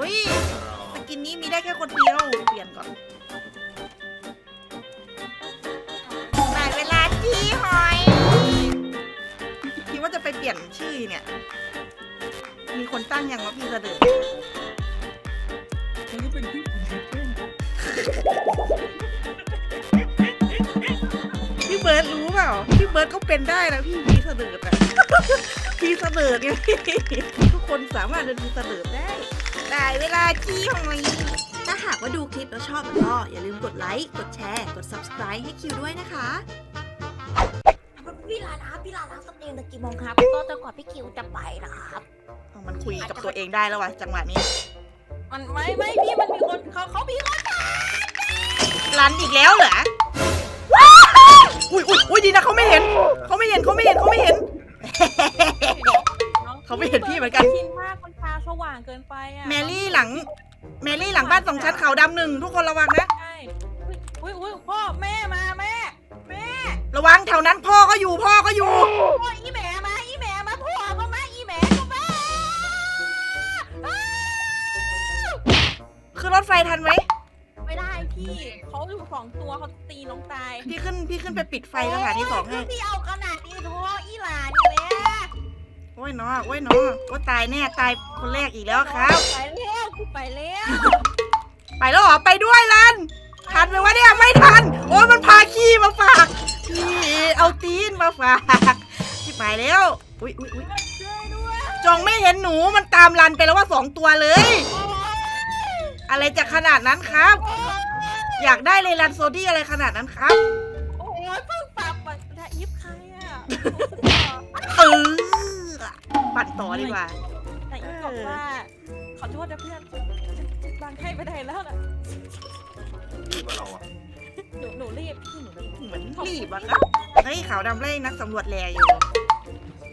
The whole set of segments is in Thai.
เฮ้ยสกินนี้มีได้แค่คนเดียว เปลี่ยนก่อนได้เวลาจี้หอย คิดว่าจะไปเปลี่ยนชื่อเนี่ย มีคนตั้งยังว่าพี่เสดอฉันก็เป็นพี่ผมเต้นพี่เบิร์ดรู้เปล่า พี่เบิร์ดก็เป็นได้นะพี่พี่เสดออะพี่เสดอเนี่ยทุกคนสามารถเป็นพี่เสดอได้ ได้เวลาจี้หอยถ้าหากว่าดูคลิปแล้วชอบก็อย่าลืมกดไลค์ กดแชร์ กด subscribe ให้คิวด้วยนะคะ พี่ลานะพี่ลานะสตรีมตะกี่โมงครับ ก็จนกว่าพี่คิวจะไปนะครับ เอามันคุยกับตัวเองได้แล้ววะจังหวะนี้ มันไม่ไม่พี่มันมีคนเขาเขามีคนรันอีกแล้วเหรอ อุ้ยอุ้ยอุ้ยดีนะเขาไม่เห็น เขาไม่เห็นเขาไม่เห็นเขาไม่เห็น เขาไม่เห็นพี่เหมือนกัน ชินมากมันตาส ว่างเกินไปอะแมรี่หลัง แมรี่หลังบ้านสองชั้นเขาวดำหนึ่งทุกคนระวังนะ ใช่อุ้ยอุ้ยพ่อแม่มาแม่แม่ระวังแถวนั้นพ่อก็อยู่พ่อก็อยู่พ่ออีแหม่มาอีแหม่มาพ่อก็มาอีแหม่ก็มาขึ้นรถไฟทันไหมไม่ได้พี่เขาอยู่สองตัวเขาตีน้องตายพี่ขึ้นพี่ขึ้นไปปิดไฟสถานีสองให้พี่เอาขนาดนี้โทษอีหลานนี่แหละ โอ้ยเนาะโอ้ยเนาะว่าตายแน่ตายคนแรกอีกแล้วครับ ไปแล้วกูไปแล้วไปแล้วเหรอไปด้วยลันทันไหมวะเนี่ยไม่ทัน โอ้ยมันพาขี้มาฝากพี่เอาตีนมาฝากชิบหายแล้วอุ้ยอุ้ยอุ้ยช่วยด้วยจองไม่เห็นหนูมันตามรันไปแล้วว่าสองตัวเลยโอ้ยอะไรจะขนาดนั้นครับ อยากได้เลยรันโซดี้อะไรขนาดนั้นครับ โอ้ยเพิ่งปรับมาได้ยิบใครอะเออ ปั่นต่อดีกว่า แต่ยิบบอกว่าขอโทษนะเพื่อนบางให้ไปไหนแล้วน่ะรีบกว่าเราอะหนูหนูรีบพี่หนูรีบเหมือนรีบอะครับเฮ้ยขาวดำไล่นักสำรวจแลอยู่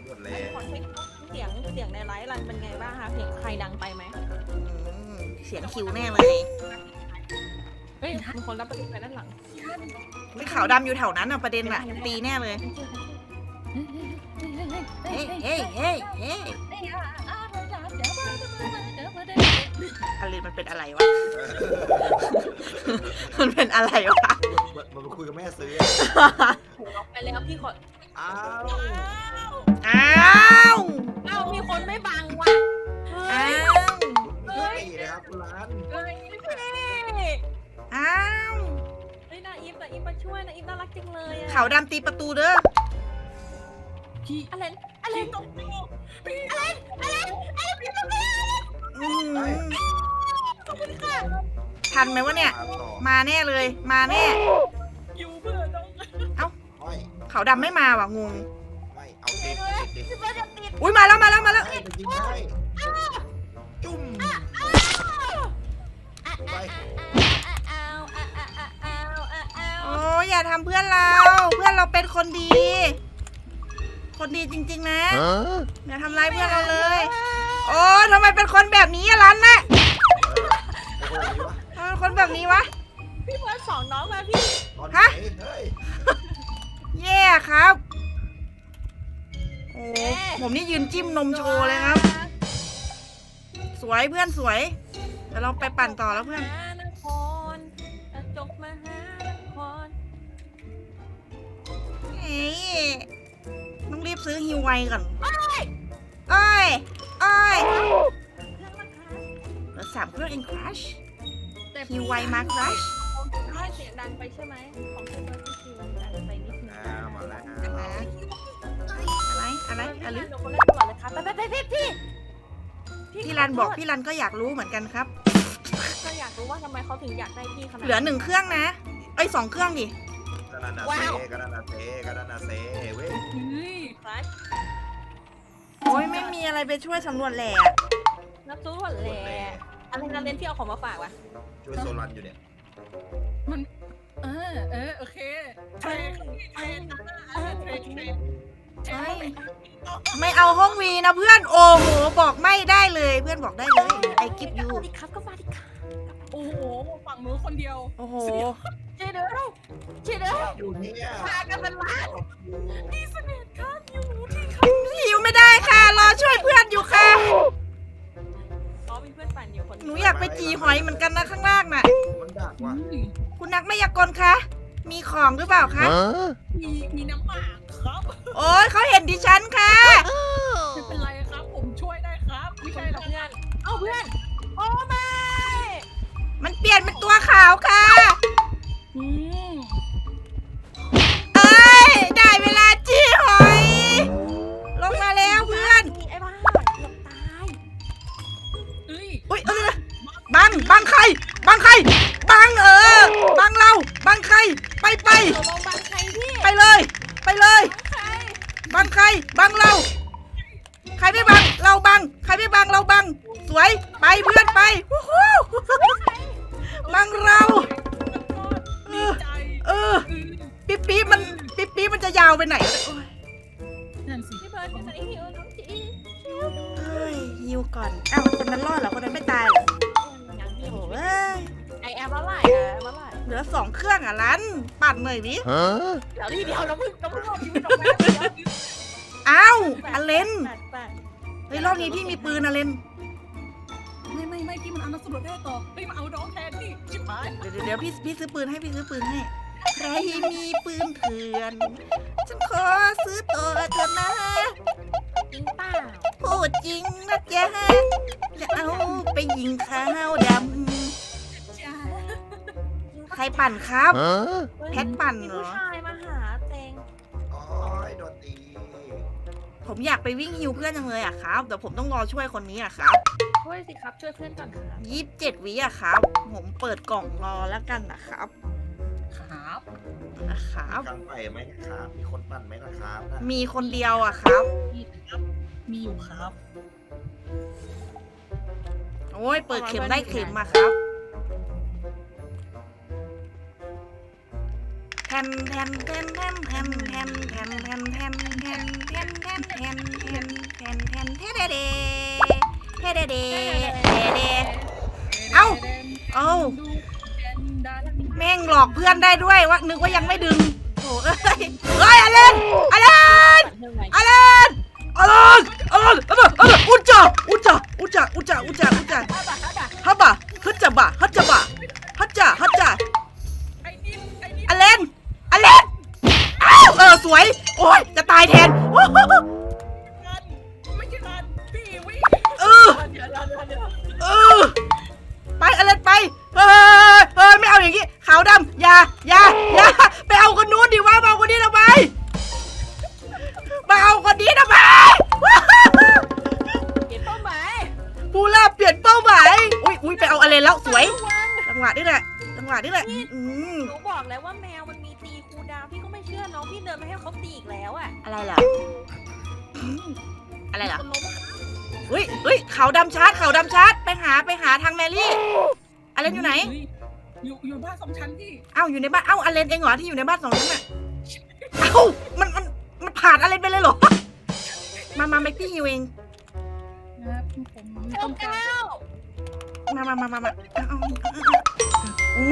รวดเร็ขอเช็คเสียงเสียงในไลฟ์รันเป็นไงบ้างคะเสียงใครดังไปไหมอืมเสียงคิวแน่เลยเฮ้ยมีคนรับประตูไปด้านหลังไม่ขาวดำอยู่แถวนั้นอะประเด็นอะตีแน่เลย เฮ้ยเฮ้ยเฮ้ยเฮ้ยอะไรมันเป็นอะไรวะ มันเป็นอะไรวะ มันไปคุยกับแม่ซื้อไปแล้วพี่ขออ้าวอ้าวเอ้ามีคนไม่บังว่ะเฮ้อ้ายวนี่นะครับคุณร้านเฮ้ยพี่อ้าวเฮ้ยนาอีฟนาอีฟมาช่วยนาอีฟน่ารักจังเลยอะขาวดำตีประตูเด้อ เลยมาแน่อยู่เพื่อน้องไม่ขาวดำไม่มาว่ะงงไม่เอาติดติดติดพี่เบิร์ดจะติดอุ้ยมาแล้วมาแล้วมาแล้วได้มันยิงได้จุ่มไปอ้าวอ้าวอ้าวอ้าวอ้าวอ้าวโอ้ยอย่าทำเพื่อนเรา เพื่อนเราเป็นคนดี คนดีจริง ๆ นะ อย่าทำร้ายเพื่อนเราเลย โอ้ยทำไมเป็นคนแบบนี้อะรันน่ะไอ้คนนี้วะทำไมเป็นคนแบบนี้วะพี่เบิร์ด สองน้องมาพี่ตอนไหนฮะ เฮ้ยแย่ครับ โอ้ผมนี่ยืนจิ้มนมโชว์เลยครับ สวยเพื่อนสวยเดี๋ยวเราไปปั่นต่อแล้วเพื่อนมหานครจกมหานครเอ้ยต้องรีบซื้อฮิวไวก่อนเอ้ยเอ้ยเครื่องมันค้างเหลือสามเครื่องเองครัชแต่ฮิวไวมาครัชใช่ เสียงดังไปใช่ไหมของพี่เบิร์ดพี่คิวดังไปนิดนึงอ่ามาแล้วนะอะไรอะไรอะไรเดี๋ยวคนแรกก่อนเลยครับไปไปไปพี่พี่พี่รันบอกพี่รันก็อยากรู้เหมือนกันครับ ก็อยากรู้ว่าทำไมเขาถึงอยากได้พี่ขนาดเหลือหนึ่งเครื่องนะเอ้ยสองเครื่องดิกระดานาเซกระดานาเซกระดานาเซเว้ยคลาสโอ้ยไม่มีอะไรไปช่วยสำรวจแหล่นับซูหวานแหล่อะไรนะเล่นที่เอาของมาฝากวะช่วยโซลันอยู่เนี่ย เออโอเคเทรนเทรนเทรนเทรนเทรนไม่เอาห้องวีนะเพื่อนโอ้โหบอกไม่ได้เลยเพื่อนบอกได้เลยไอกิฟยูดิครับก็มาดิครับโอ้โหฝั่งมือคนเดียวโอ้โหเจเด้อเจเด้ออยู่เนี่ยพากันเป็นล้านพี่เสน่ห์ครับอยู่ที่เขาหิวไม่ได้ค่ะ รอช่วยเพื่อนอยู่ค่ะอ๋อมีเพื่อนปั่นอยู่คนหนูอยากไปจีหอยเหมือนกันนะข้างล่าง กว่ะอุ้ยคุณนักมายากลคะ มีของหรือเปล่าคะ มีมีน้ำหมากครับโอ้ยเขาเห็นดิฉันค่ะ ไม่เป็นไรครับ ผมช่วยได้ครับไม่ใช่หรอกเพื่อน เอ้าเพื่อน โอ้ไม่มันเปลี่ยนเป็นตัวขาวค่ะาวไปไหนวะโอ้ยนั่นสิพี่เบิร์ดพี่เบิร์ดหิวน้องจีเฮ้ยฮิวก่อนอ้าวคนนั้นรอดเหรอคนนั้นไม่ตายเหรอยังหิโอ้วโหเอ้ยไอแอมเมื่อไหร่อะเมื่อไหร่เหลือสองเครื่องอะลันปั่นหน่อยดิเดี๋ยวทีเดียวน้ำมึงน้ำมึงรอบชีวิตออกมาแล้วอ้าวอเลนแปดแปดเฮ้ยรอบนี้พี่มีปืนอเลนไม่ไม่ไม่พี่มันเอานักสำรวจได้ต่อเฮ้ยมาเอาน้องแทนที่ชิบหายเดี๋ยวเดี๋ยวเดี๋ยวพี่พี่ซื้อปืนให้พี่ซื้อปืนให้ ใครมีปืนเถื่อน ฉันขอซื้อตัวเถอะนะ จริงเปล่าพูดจริงนะจ๊ะจะเอาไปยิงข้าวดจ้าำ ใครปั่นครับ แพทปั่นเหรอมีผู้ชายมาหาเตงโอ้ยโดนตีผมอยากไปวิ่งฮิวเพื่อนจังเลยอะครับ แต่ผมต้องรอช่วยคนนี้อะครับช่วยสิครับช่วยเพื่อนก่อนครับยี่สิบเจ็ดวิอะครับ ผมเปิดกล่องรอแล้วกันนะครับ ครับนะครับ มีการไปไหมนะครับ มีคนปั่นไหมนะครับนะมีคนเดียวอะครับพี่ครับ มีอยู่ครับโอ้ยเปิดเข็มได้เข็มมาครับแทนแทนแทนแทนแทนแทนแทนแทนแทนแทนแทนแทนแทนแทนแทนแทนแทนแทนเทเดเดเทเดเดเทเดเอ้าเอ้า ดูแอนดันแม่งหลอกเพื่อนได้ด้วยว่านึกว่ายังไม่ดึงโอ้เอ้ยเฮ้ยอเลนอเลนอนไหนอเลนอเลนอเลนอเลนอเลนอุจจาอุจจาอุจจาอุจจาอุจจาอุจจาฮับบะฮัจจาบะฮัจจาบะฮัจจาฮัจจาอ้นิ่มไอ้นิ่มอเลนอเลนอ้าวเออสวย โอ้ยจะตายแทน นี้แหละ จังหวะนี้แหละ อืมหนูบอกแล้วว่าแมวมันมีตีคูลดาวน์พี่ก็ไม่เชื่อน้องพี่เดินมาให้เขาตีอีกแล้วอะอะไรเหรออะไรเหรอคนล้มอุ้ยอุ้ยเขาดำชาร์จเขาดำชาร์จไปหาไปหาทางแมรี่อเลนอยู่ไหนอยู่อยู่บ้านสองชั้นพี่เอ้าอยู่ในบ้านเอ้าอเลนเองเหรอที่อยู่ในบ้านสองนั้นน่ะเอ้ามันมันมันผ่านอเลนไปเลยเหรอ มามาแม็กกี้ฮิวเอง นะครับผมเจ้าต้องการเก้า มามามามามาเอาเอาเอาอู้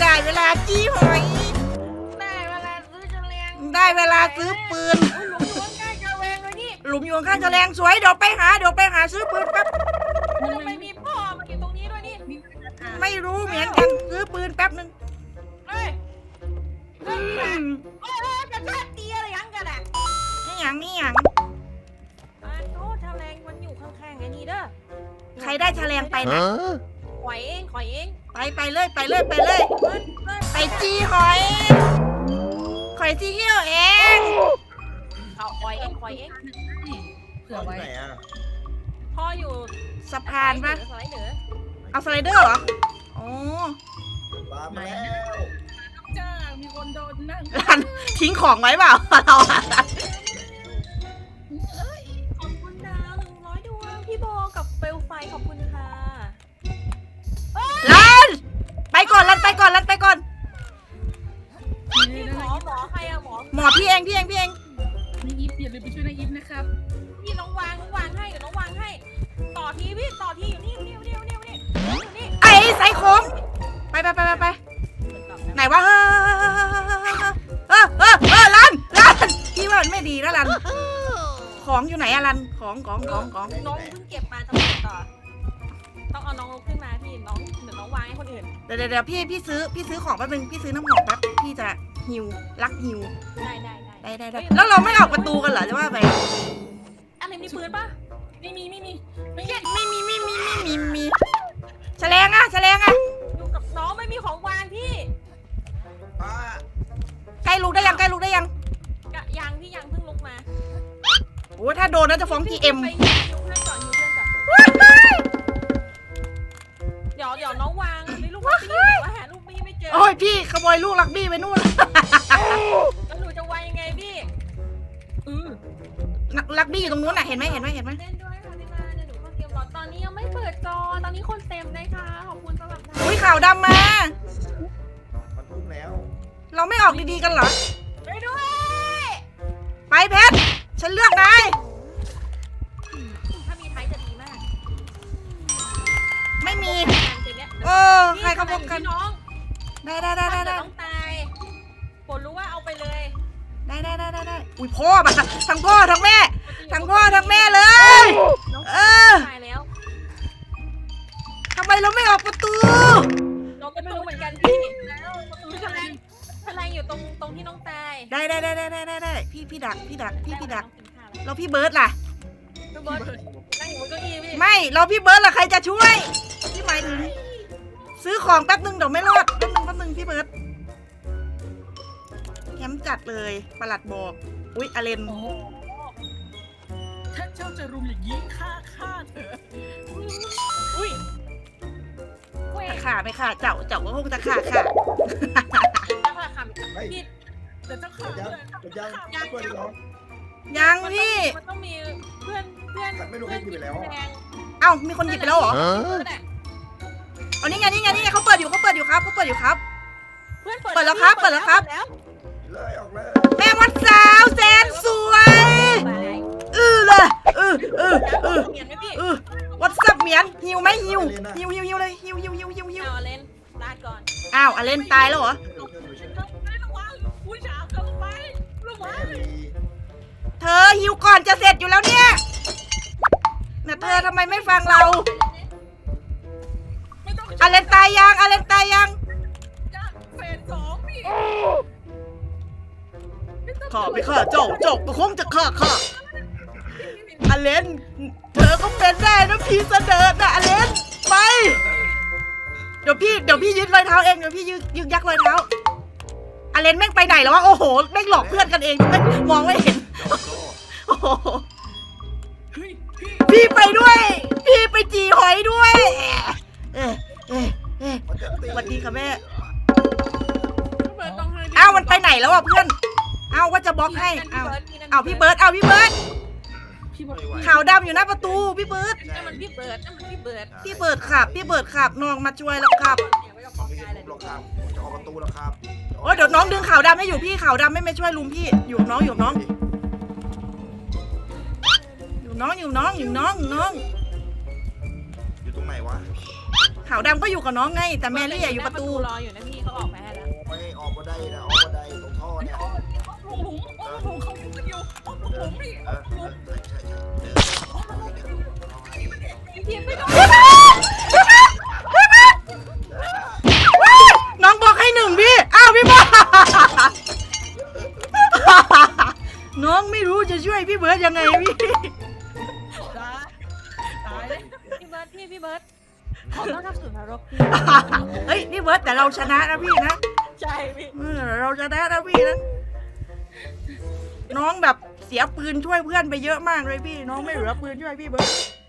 ได้เวลาจี้หอย ได้เวลาซื้อจะเลี้ยงได้เวลาซื้อปืนหลุมอยู่ข้างๆจะแรงเลยนี่หลุมอยู่ข้างๆจะแรงสวยเดี๋ยวไปหาเดี๋ยวไปหาซื้อปืนแป๊บทำไมมีพ่อมาอยู่ตรงนี้ด้วยนี่มีไม่รู้เหมือนกันซื้อปืนแป๊บนึงเฮ้ยเฮ้ยอืมโอ้ยจะชาติตีอะไร ได้แฉลงไปนะข่อยเองข่อยเองไปไปเลยไปเลยไปเลย เบิ้ลเบิ้ลไปจี้หอยหอยจี้เหี้ยวเองเขาข่อยเองข่อยเองเผื่อไว้ ไหนอะพ่ออยู่สะพานปะสไลด์เหนือเอาสไลเดอร์เหรออ๋อตามมาแล้วจ้ามีคนโดนนั่ง รันทิ้งของไว้เปล่าเราอะข คงไปไปไปไปไปไหนวะเออเออเออเออรันรันพี่ว่ามันไม่ดีแล้วรัน ของอยู่ไหนอะรัน ของของของของน้องเพิ่งเก็บมาจะไปต่อ ต้องเอาน้องลพี่น้องเดี๋ยวน้องวางให้คนอื่นเดี๋ยวเดี๋ยวเดี๋ยวพี่พี่ซื้อพี่ซื้อของแป๊บนึงพี่ซื้อน้ำหอมแป๊บพี่จะฮิวรักฮิวได้ได้ได้ได้ได้ได้แล้วเราไม่ออกประตูกันเหรอจะว่าไป อะไรมีปืนปะไม่มีไม่มีไม่ไม่มี โอ้ถ้าโดนน่าจะฟ้องพี่ GM ไปฮิวเพื่อนก่อนฮิวเพื่อนก่อนเดี๋ยวเดี๋ยวน้องวางไม่ลูกพี่แต่ว่าหาลูกพี่ไม่เจอ โอ้ยพี่ขโมยลูกลักบี้ไปนู่น แล้วหนูจะวางยังไงพี่เออลักบี้อยู่ตรงนู้นน่ะเห็นไหมเห็นไหมเห็นไหมเล่นด้วยค่ะที่มาเดี๋ยวหนูเข้าเกมรอตอนนี้ยังไม่เปิดจอ ตอนนี้คนเต็มเลยค่ะ ขอบคุณสำหรับอุ้ยข่าวดำมา มันพุ่งแล้ว เราไม่ออกดีๆกันเหรอ ไปด้วย ไปเพชรฉันเลือกนาย ม่มีงานเกมเนี้ยเออ ใครเขาพบกันพี่น้องได้ได้ได้ได้ถ้าเกิได้ต้องตายฝนรู้ว่าเอาไปเลยได้ได้ได้ได้ได้อุ้ยพ่อมาทั้งพ่อทั้งแม่ ทั้งพ่อทั้งแม่เลย น้องเออ ตายแล้วทำไมเราไม่ออกประตู น้องก็ไม่รู้เหมือนกันพี่แล้วพลังพลังอยู่ตรงตรงที่น้องตายได้ได้ได้ได้ได้ได้ได้พี่พี่ดักพี่ดักพี่พี่ดักน้องกินข้าวเราพี่เบิร์ดล่ะแล้วพี่เบิร์ดนั่งอยู่บนเก้าอี้พี่ไม่ เราพี่เบิร์ดล่ะใครจะช่วย พี่หมายถึง ซื้อของแป๊บนึงเดี๋ยวไม่รอดแป๊บนึงแป๊บนึงพี่เบิร์ดแคมป์จัดเลยประหลัดบอก อุ้ยอเลนโอ้โหถ้าเจ้าจะรุมอย่างนี้ฆ่าฆ่าเถอะอุ้ยเว้ยจะขาไม่ขาเจ้าเจ้าก็คงจะขาขาแล้วพลังคำพี่แต่เจ้าฆ่ายังเลยยังยังช่วยดีกว่า ยังพี่ มันต้องมีเพื่อนเพื่อนฉันไม่รู้ให้กูไปแล้วแดงเอ้ามีคนหยิบไปแล้วเหรอเพื่อนอะเอา เขาเปิดอยู่ครับเขาเปิดอยู่ครับ เพื่อนเปิดเปิดแล้วครับเปิดแล้วครับ เปิดแล้วเลยออกเลยแม่วัดสาวแสนสวยไปเออเลยเออเออเออเปลี่ยนไหมพี่เออวัดสับเหมียนหิวไหมหิวหิวหิวหิวเลยหิวหิวหิวหิวหิวเอาเล่นลาดก่อนอ้าวอเลนตายแล้วเหรอไม่ระวังผู้ชายเข้าไประวัแม่งลีเธอหิวก่อนจะเสร็จอยู่แล้วเนี่ยน่ะเธอทำไมไม่ฟังเรา ไม่ต้องอเลนตายยังอเลนตายยัง ข้าไม่ฆ่าเจ้า เจ้าก็คงจะฆ่าข้าอเลน เธอก็เป็นได้นะพี่เสนอนะอเลน ไป เดี๋ยวพี่ เดี๋ยวพี่ยึดรอยเท้าเอง เดี๋ยวพี่ยึดยึดยักรอยเท้าอเลนแม่งไปไหนแล้ววะ โอ้โห แม่งหลอกเพื่อนกันเองไม่มองไม่เห็น โอ้โห พี่ไปด้วย พี่ไปจีหอยด้วย เอ๊ะเอ๊ะเอ๊ะมันจะตีสวัสดีค่ะแม่ องให้อ้าวมันไปไหนแล้วอะเพื่อน อ้าวว่าจะบล็อกให้อ้าวอ้าวพี่เบิร์ดอ้าวพี่เบิร์ดพี่บอกไม่ไหวขาวดำอยู่หน้าประตูพี่เบิร์ดนั่นมันพี่เบิร์ดนั่นมันพี่เบิร์ดพี่เบิร์ดขับ พี่เบิร์ดขับน้องมาช่วยแล้วครับเดี๋ยวไว้กับของไม่กาใช่ยเลยหรอกครับจะออกประตูแล้วครับโอ้ยเดี๋ยวน้องดึงขาวดำให้อยู่พี่ขาวดำไม่มาช่วยลุมพี่อยู่กับน้องอยู่กับน้อง อยู่น้องอยู่น้องอยู่น้องอยู่น้องอยู่ตรงไหนวะขาวดำก็อยู่กับน้องไง แต่แมรี่อะอยู่ประตู รออยู่นะพี่ นะออกมาได้ตรงท่อเนี่ยหลงหลงหลงหลงเขาอยู่กันอยู่หลงหลงพี่เออเออใช่ใช่เดินเอาให้พี่ทีมไม่ต้องน้องบอกให้หนึ่งพี่ อ้าวพี่บอกน้องไม่รู้จะช่วยพี่เบิร์ดยังไงพี่ ตายตายเลยพี่เบิร์ดพี่พี่เบิร์ดขอต้อนรับสู่นรกพี่ เฮ้ยพี่เบิร์ดแต่เราชนะนะพี่นะ เออเราชนะนะพี่นะ น้องแบบเสียปืนช่วยเพื่อนไปเยอะมากเลยพี่ น้องไม่เหลือปืนช่วยพี่เบิร์ด